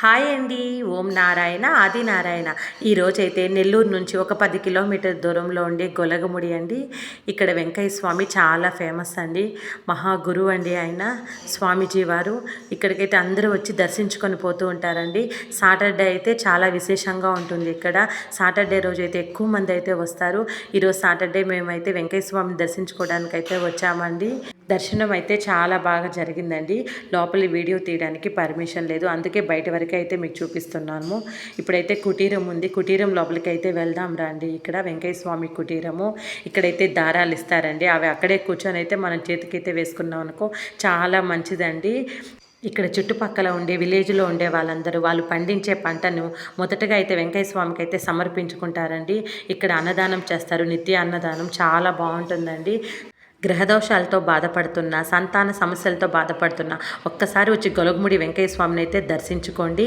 Hi అండి ఓం నారాయణ ఆది నారాయణ. ఈరోజైతే నెల్లూరు నుంచి ఒక పది కిలోమీటర్ దూరంలో ఉండే గొలగముడి అండి. ఇక్కడ వెంకయ్య స్వామి చాలా ఫేమస్ అండి మహాగురు అండి ఆయన స్వామీజీ వారు. ఇక్కడికైతే అందరూ వచ్చి దర్శించుకొని పోతూ ఉంటారండి. సాటర్డే అయితే చాలా విశేషంగా ఉంటుంది ఇక్కడ. సాటర్డే రోజు అయితే ఎక్కువ మంది అయితే వస్తారు. ఈరోజు సాటర్డే మేమైతే వెంకయ్య స్వామిని దర్శించుకోవడానికి అయితే వచ్చామండి. దర్శనం అయితే చాలా బాగా జరిగిందండి. లోపలి వీడియో తీయడానికి పర్మిషన్ లేదు. అందుకే బయట వరకు అయితే మీకు చూపిస్తున్నాము. ఇప్పుడైతే కుటీరం ఉంది. కుటీరం లోపలికి అయితే వెళ్దాం రండి. ఇక్కడ వెంకయ్య స్వామి కుటీరము. ఇక్కడైతే దారాలు ఇస్తారండి. అవి అక్కడే కూర్చొని అయితే మనం చేతికైతే వేసుకున్నాం అనుకో చాలా మంచిదండి. ఇక్కడ చుట్టుపక్కల ఉండే విలేజ్లో ఉండే వాళ్ళందరూ వాళ్ళు పండించే పంటను మొదటగా అయితే వెంకయ్య స్వామికి అయితే సమర్పించుకుంటారండి. ఇక్కడ అన్నదానం చేస్తారు. నిత్య అన్నదానం చాలా బాగుంటుందండి. గ్రహదోషాలతో బాధపడుతున్న సంతాన సమస్యలతో బాధపడుతున్న ఒక్కసారి వచ్చి గొలగముడి వెంకయ్య స్వామిని అయితే దర్శించుకోండి.